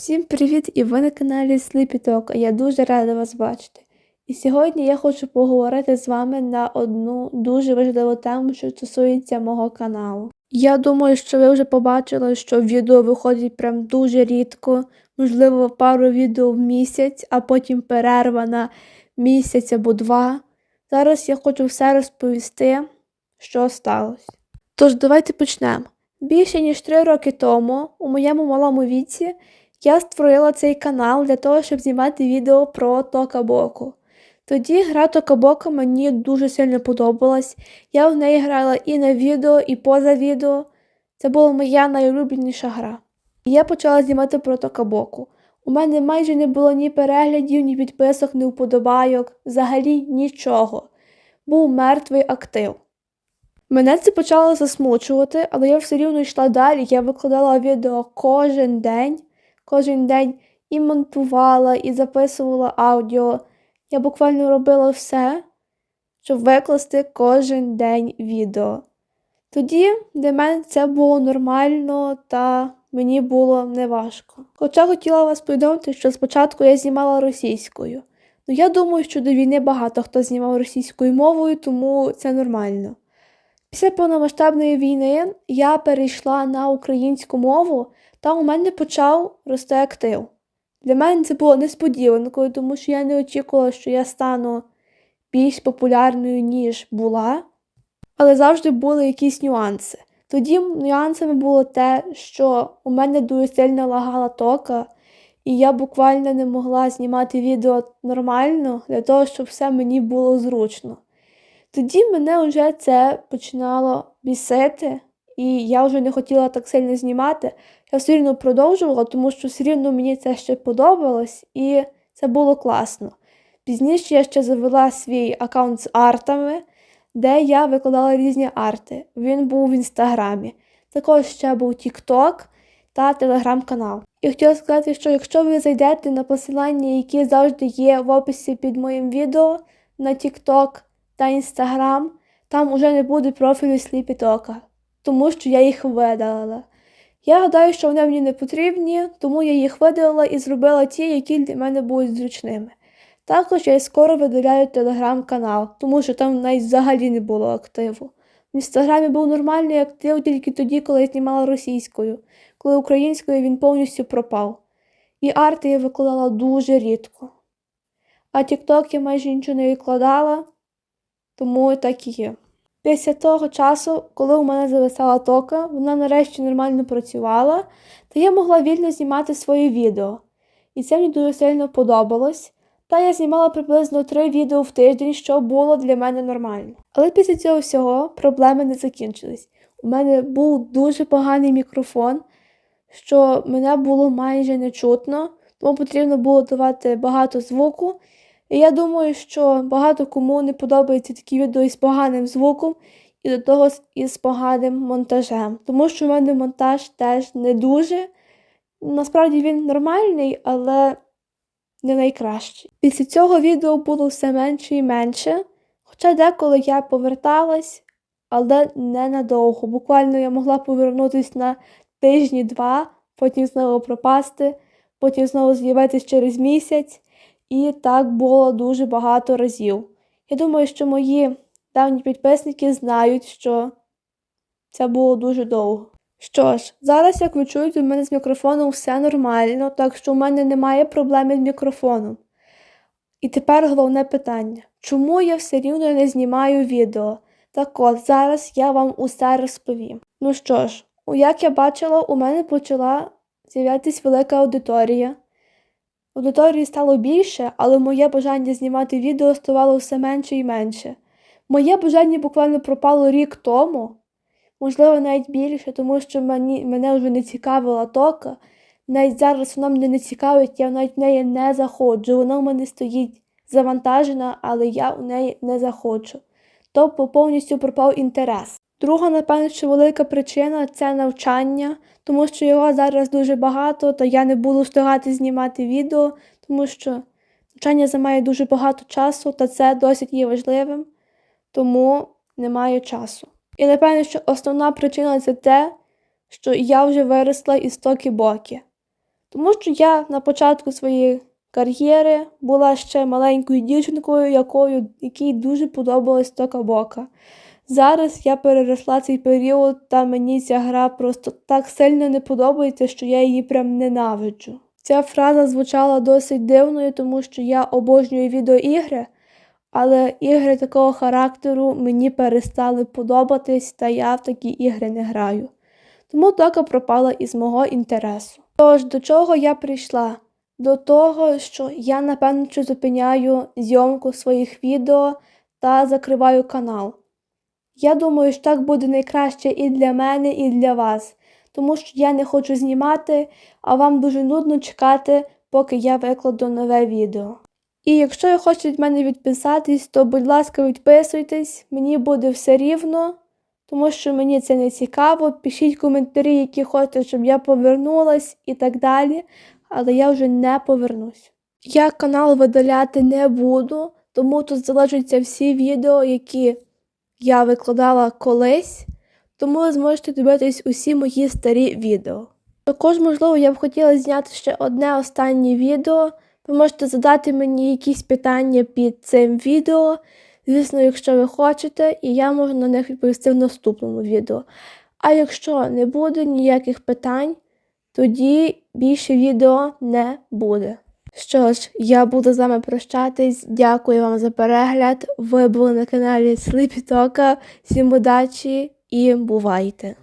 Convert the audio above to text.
Всім привіт! І ви на каналі Sleepy Talk. Я дуже рада вас бачити. І сьогодні я хочу поговорити з вами на одну дуже важливу тему, що стосується мого каналу. Я думаю, що ви вже побачили, що відео виходить прям дуже рідко, можливо, пару відео в місяць, а потім перерва на місяць або два. Зараз я хочу все розповісти, що сталося. Тож давайте почнемо. Більше ніж три роки тому, у моєму малому віці, я створила цей канал для того, щоб знімати відео про Токабоку. Тоді гра Токабока мені дуже сильно подобалась. Я в неї грала і на відео, і поза відео. Це була моя найулюбленіша гра. І я почала знімати про Токабоку. У мене майже не було ні переглядів, ні підписок, ні вподобайок, взагалі нічого. Був мертвий актив. Мене це почало засмучувати, але я все рівно йшла далі. Я викладала відео кожен день, кожен день і монтувала, і записувала аудіо. Я буквально робила все, щоб викласти кожен день відео. Тоді для мене це було нормально та мені було неважко. Хоча хотіла вас повідомити, що спочатку я знімала російською. Ну я думаю, що до війни багато хто знімав російською мовою, тому це нормально. Після повномасштабної війни я перейшла на українську мову, та у мене почав рости актив. Для мене це було несподіванкою, тому що я не очікувала, що я стану більш популярною, ніж була, але завжди були якісь нюанси. Тоді нюансами було те, що у мене дуже сильно лагала тока, і я буквально не могла знімати відео нормально для того, щоб все мені було зручно. Тоді мене вже це починало бісити, і я вже не хотіла так сильно знімати. Я все рівно продовжувала, тому що все рівно мені це ще подобалось, і це було класно. Пізніше я ще завела свій аккаунт з артами, де я викладала різні арти. Він був в інстаграмі. Також ще був TikTok та телеграм-канал. І хотіла сказати, що якщо ви зайдете на посилання, які завжди є в описі під моїм відео на TikTok та Instagram, там уже не буде профілю Сліпітока, тому що я їх видалила. Я гадаю, що вони мені не потрібні, тому я їх видалила і зробила ті, які для мене будуть зручними. Також я скоро видаляю телеграм-канал, тому що там навіть взагалі не було активу. В інстаграмі був нормальний актив тільки тоді, коли я знімала російською, коли українською він повністю пропав. І арти я викладала дуже рідко. А тікток я майже нічого не викладала, тому так і є. Після того часу, коли у мене зависала тока, вона нарешті нормально працювала, та я могла вільно знімати свої відео. І це мені дуже сильно подобалось. Та я знімала приблизно три відео в тиждень, що було для мене нормально. Але після цього всього проблеми не закінчились. У мене був дуже поганий мікрофон, що мене було майже не чутно, тому потрібно було давати багато звуку. І я думаю, що багато кому не подобаються такі відео із поганим звуком і до того із поганим монтажем. Тому що в мене монтаж теж не дуже. Насправді він нормальний, але не найкращий. Після цього відео було все менше і менше. Хоча деколи я поверталась, але ненадовго. Буквально я могла повернутися на тижні-два, потім знову пропасти, потім знову з'явитися через місяць. І так було дуже багато разів. Я думаю, що мої давні підписники знають, що це було дуже довго. Що ж, зараз, як ви чуєте, у мене з мікрофоном все нормально, так що у мене немає проблеми з мікрофоном. І тепер головне питання: чому я все рівно не знімаю відео? Так от, зараз я вам усе розповім. Ну що ж, як я бачила, у мене почала з'являтися велика аудиторія. Аудиторії стало більше, але моє бажання знімати відео ставало все менше і менше. Моє бажання буквально пропало рік тому, можливо, навіть більше, тому що мені, мене вже не цікавила тока. Навіть зараз вона мене не цікавить, я навіть в неї не заходжу. Вона в мене стоїть завантажена, але я у неї не заходжу. Тобто повністю пропав інтерес. Друга, напевно, що велика причина це навчання, тому що його зараз дуже багато, то я не буду встигати знімати відео, тому що навчання займає дуже багато часу, та це досить є важливим, тому немає часу. І напевно, що основна причина це те, що я вже виросла із токі боки. Тому що я на початку своєї кар'єри була ще маленькою дівчинкою, якою, якій дуже подобалась тока бока. Зараз я переросла цей період, та мені ця гра просто так сильно не подобається, що я її прям ненавиджу. Ця фраза звучала досить дивною, тому що я обожнюю відеоігри, але ігри такого характеру мені перестали подобатись, та я в такі ігри не граю. Тому тока пропала із мого інтересу. Тож, до чого я прийшла? До того, що я, напевно, зупиняю зйомку своїх відео та закриваю канал. Я думаю, що так буде найкраще і для мене, і для вас, тому що я не хочу знімати, а вам дуже нудно чекати, поки я викладу нове відео. І якщо ви хочете від мене відписатись, то, будь ласка, відписуйтесь, мені буде все рівно, тому що мені це не цікаво. Пишіть коментарі, які хочете, щоб я повернулась і так далі, але я вже не повернусь. Я канал видаляти не буду, тому тут залишаться всі відео, які я викладала колись, тому ви зможете дивитись усі мої старі відео. Також, можливо, я б хотіла зняти ще одне останнє відео. Ви можете задати мені якісь питання під цим відео, звісно, якщо ви хочете, і я можу на них відповісти в наступному відео. А якщо не буде ніяких питань, тоді більше відео не буде. Що ж, я буду з вами прощатись. Дякую вам за перегляд. Ви були на каналі Сліпітока. Всім удачі і бувайте!